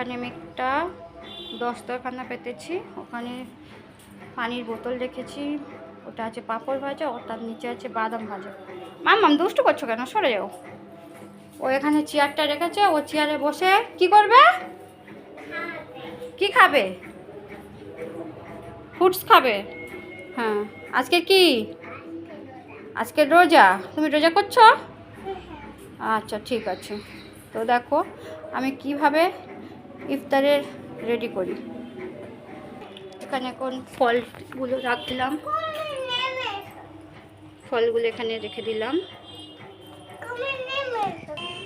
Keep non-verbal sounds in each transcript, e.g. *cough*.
এখানে আমি একটা দস্তরখানা পেতেছি। ওখানে পানির বোতল রেখেছি। ওটা আছে পাঁপড় ভাজা ও তার নিচে আছে বাদাম ভাজা। মাম মাম দুষ্টু করছ কেন? সরে যাও। ও এখানে চেয়ারটা রেখেছে ও চেয়ারে বসে কি করবে? কি খাবে? ফ্রুটস খাবে। হ্যাঁ আজকে কি? আজকে রোজা। তুমি রোজা করছ? আচ্ছা ঠিক আছে। তো দেখো আমি কীভাবে ইফতারের রেডি করি। এখানে এখন ফলগুলো রাখলাম। ফলগুলো এখানে রেখে দিলাম।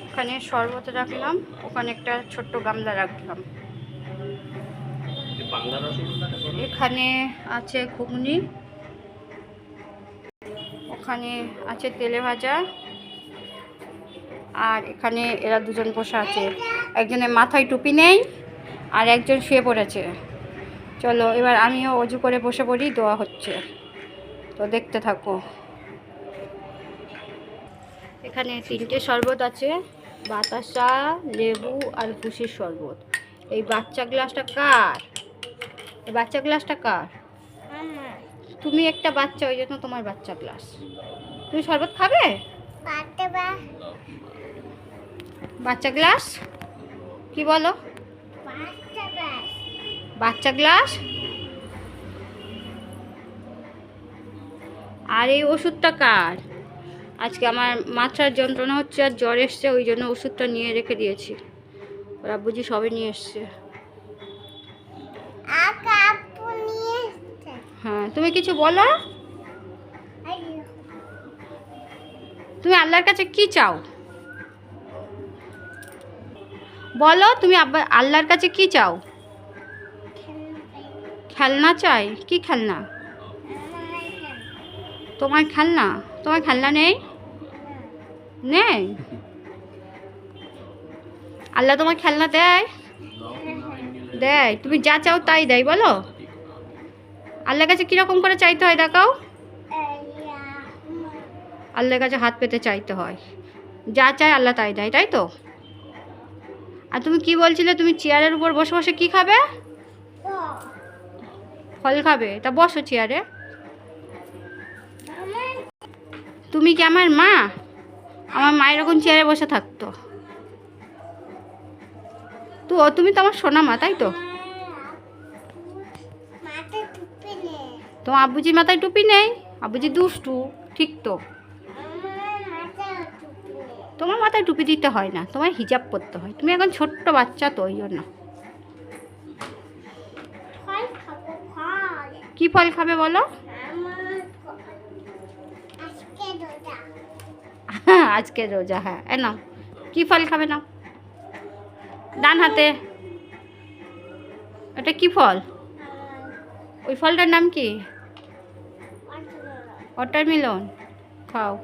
ওখানে শরবত রাখলাম, ওখানে একটা ছোট্ট গামলা রাখলাম। এখানে আছে ঘুগনি। ওখানে আছে তেলে ভাজা। আর এখানে এরা দুজন বসে আছে। একজনের মাথায় টুপি নেই আর একজন শুয়ে পড়েছে। চলো এবার আমিও অজু করে বসে পড়ি দোয়া হচ্ছে। তো দেখতে থাকো। এখানে তিনটে শরবত আছে বাতাসা লেবু আর খুশির শরবত। এই বাচ্চা গ্লাসটা কার? এই বাচ্চা গ্লাসটা কার? তুমি একটা বাচ্চা ওই জন্য তোমার বাচ্চা গ্লাস। তুমি শরবত খাবে? বাচ্চা গ্লাস? কি বলো? বাচ্চা গ্লাস? আর এই ওষুধটা কার? আজকে আমার মাথার যন্ত্রণা হচ্ছে আর জ্বর এসছে, ওই জন্য ওষুধটা নিয়ে রেখে দিয়েছি। ওরা বুঝি সবে নিয়ে এসছে। হ্যাঁ তুমি কিছু বলো? তুমি আল্লাহর কাছে কি চাও? বলো, তুমি আল্লাহর কাছে কি চাও? খেলনা চাই। কি খেলনা? তোমার খেলনা? তোমার খেলনা নেই? নেই? আল্লাহ তোমার খেলনা দেয়? দেয়। তুমি যা চাও তাই দেয়, বলো। আল্লাহর কাছে কীরকম করে চাইতে হয়, দেখাও। আল্লাহর কাছে হাত পেতে চাইতে হয়। যা চায় আল্লাহ তাই দেয়, তাই তো? আর তুমি কি বলছিলে? তুমি চেয়ারের উপর বসে বসে কি খাবে? ফল খাবে। তা বসো চেয়ারে। তুমি কি আমার মা? আমার মা এরকম চেয়ারে বসে থাকতো। তো তুমি তো আমার সোনা মা, তাই তো? তোমার আব্বুজির মাথায় টুপি নেই। আব্বুজি দুষ্টু, ঠিক তো তোমার মাথায় টুপি দিতে হয় না তোমার হিজাব পরতে হয়। তুমি এখন ছোট্ট বাচ্চা তো ওই জন্য। কি ফল খাবে বলো? হ্যাঁ *laughs* আজকে রোজা হ্যাঁ। এ নাও কি ফল খাবে নাও? ডান হাতে। এটা কি ফল? ওই ফলটার নাম কি? ওয়াটারমেলন খাও।